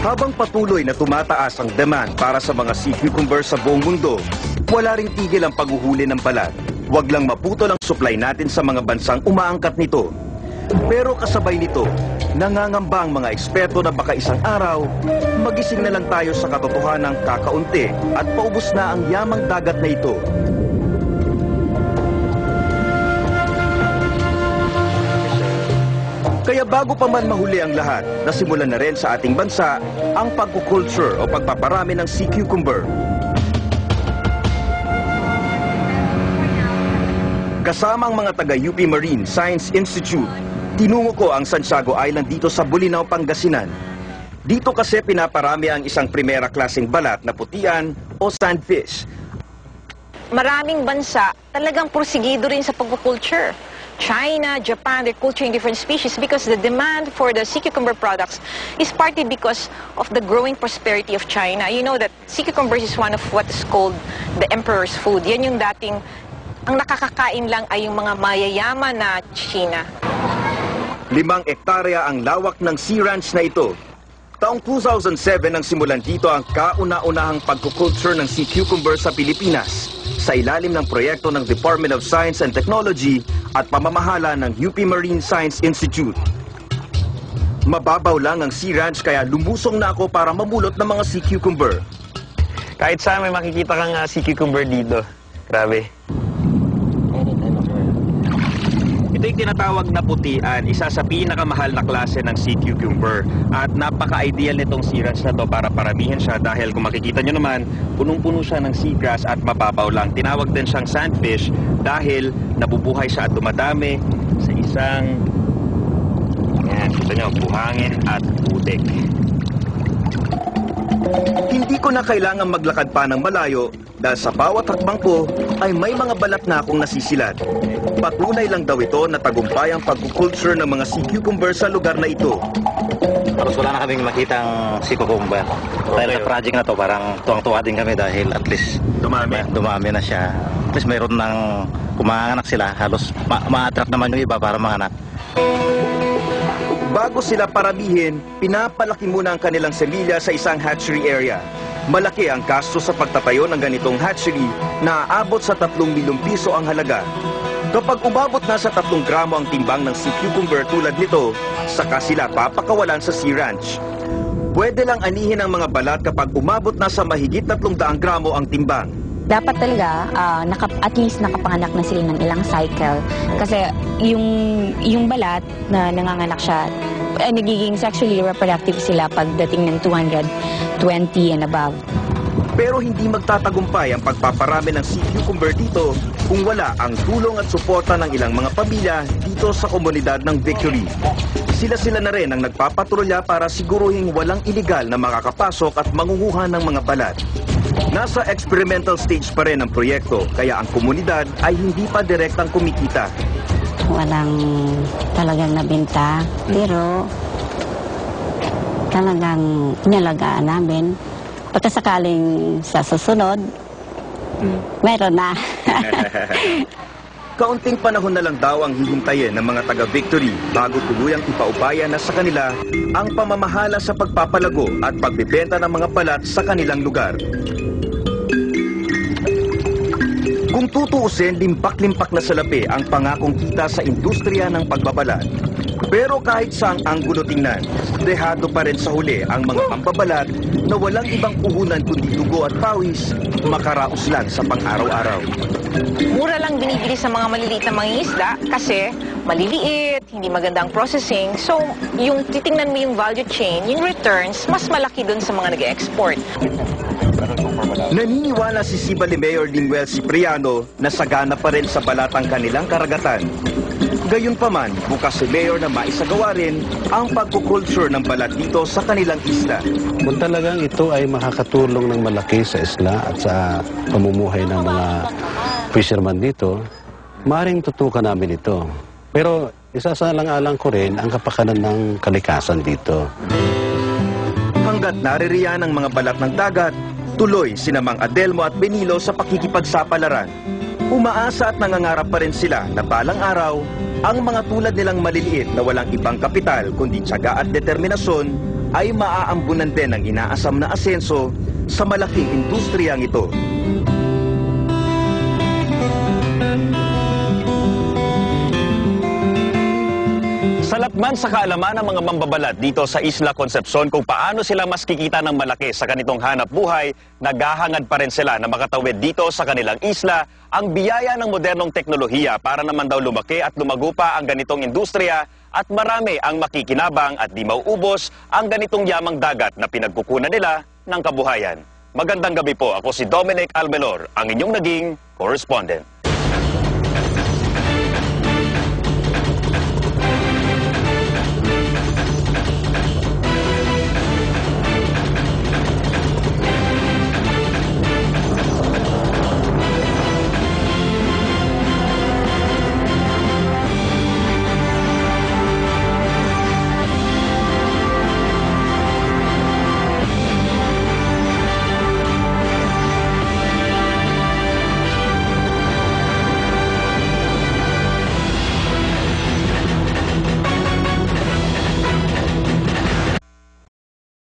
Habang patuloy na tumataas ang demand para sa mga sea cucumber sa buong mundo, wala ring tigil ang paghuhuli ng balat. Huwag lang maputol ang supply natin sa mga bansang umaangkat nito. Pero kasabay nito, nangangamba ang mga eksperto na baka isang araw, magising na lang tayo sa katotohanan ng kakaunti at paubos na ang yamang dagat na ito. Kaya bago pa man mahuli ang lahat, nasimulan na rin sa ating bansa ang pagkukulture o pagpaparami ng sea cucumber. Kasama ang mga taga UP Marine Science Institute, tinungo ko ang Santiago Island dito sa Bulinaw, Pangasinan. Dito kasi pinaparami ang isang primera klaseng balat na putian o sandfish. maraming bansa talagang porsigido rin sa pagkukulture. China, Japan, they're culturing different species because the demand for the sea cucumber products is partly because of the growing prosperity of China. You know that sea cucumbers is one of what is called the emperor's food. Yan yung dating, ang nakakakain lang ay yung mga mayayaman na China. Limang ektarya ang lawak ng sea ranch na ito. Taong 2007 nang simulan dito ang kauna-unahang pagkukulture ng sea cucumber sa Pilipinas sa ilalim ng proyekto ng Department of Science and Technology at pamamahala ng UP Marine Science Institute. Mababaw lang ang sea ranch kaya lumusong na ako para mamulot ng mga sea cucumber. Kahit saan may makikita kang uh, sea cucumber dito. Grabe. Ito yung tinatawag na putian, isa sa pinakamahal na klase ng sea cucumber. At napaka-ideal nitong sea ranch na to para paramihin siya dahil kung makikita nyo naman, punong-puno siya ng seagrass at mababaw lang. Tinawag din siyang sandfish dahil nabubuhay siya at dumadami sa isang yan, kita nyo, buhangin at putik. Hindi ko na kailangan maglakad pa ng malayo dahil sa bawat hakbang ko ay may mga balat na akong nasisilat. Patunay lang daw ito na tagumpay ang pagkukulture ng mga sea cucumber sa lugar na ito. Tapos wala na kaming makitang si Cucumber. Dahil sa project na to, parang tuwang-tuwa din kami dahil at least Dumami. ma- dumami na siya. At least mayroon ng kumanganak sila. Halos ma- ma-attract naman yung iba para manganak. Bago sila paramihin, pinapalaki muna ang kanilang semilya sa isang hatchery area. Malaki ang gasto sa pagtatayo ng ganitong hatchery na aabot sa 3 milyong piso ang halaga. Kapag umabot na sa 3 gramo ang timbang ng sea cucumber tulad nito, saka sila papakawalan sa sea ranch. Pwede lang anihin ang mga balat kapag umabot na sa mahigit 300 gramo ang timbang. dapat talaga ah, naka- at least nakapanganak na sila ng ilang cycle kasi yung yung balat na nanganganak siya eh, nagiging sexually reproductive sila pagdating ng 220 and above. Pero hindi magtatagumpay ang pagpaparami ng cucumber dito kung wala ang tulong at suporta ng ilang mga pamilya dito sa komunidad ng Victory. Sila-sila na rin ang nagpapatrolya para siguruhing walang iligal na makakapasok at mangunguha ng mga balat. Nasa experimental stage pa rin ang proyekto kaya ang komunidad ay hindi pa direktang kumikita. Walang talagang nabenta. Pero talagang nalagaan namin. Pagkasakaling sa susunod, meron na. Kaunting panahon na lang daw ang hihintayin ng mga taga-victory bago tuluyang ipaubaya na sa kanila ang pamamahala sa pagpapalago at pagbebenta ng mga balat sa kanilang lugar. Kung tutuusin, limpak-limpak na salapi ang pangakong kita sa industriya ng pagbabalat. Pero kahit saang anggulo tingnan, dehado pa rin sa huli ang mga mambabalat na walang ibang puhunan kundi dugo at pawis, makaraos lang sa pang-araw-araw. Mura lang binibili sa mga maliliit na mga isda kasi maliliit, hindi magandang processing. So, yung titingnan mo yung value chain, yung returns, mas malaki dun sa mga nag-export. Naniniwala si Sibali Mayor Limuel Cipriano na sagana pa rin sa balatang kanilang karagatan. Gayunpaman, bukas si Mayor na maisagawa rin ang pagkukulture ng balat dito sa kanilang isla. Kung talagang ito ay makakatulong ng malaki sa isla at sa pamumuhay ng mga fisherman dito, maring tutukan namin ito. Pero isasalang-alang ko rin ang kapakanan ng kalikasan dito. Hanggat naririyan ang mga balat ng dagat, tuloy sinamang Adelmo at Benilo sa pakikipagsapalaran. Umaasa at nangangarap pa rin sila na balang araw, ang mga tulad nilang maliliit na walang ibang kapital kundi tiyaga at determinasyon ay maaambunan din ng inaasam na asenso sa malaking industriyang ito. Man sa kaalaman ng mga mambabalat dito sa Isla Concepcion kung paano sila mas kikita ng malaki sa ganitong hanap buhay, naghahangad pa rin sila na makatawid dito sa kanilang isla ang biyaya ng modernong teknolohiya para naman daw lumaki at lumago pa ang ganitong industriya at marami ang makikinabang at di mauubos ang ganitong yamang dagat na pinagkukunan nila ng kabuhayan. Magandang gabi po, ako si Dominic Almelor, ang inyong naging correspondent.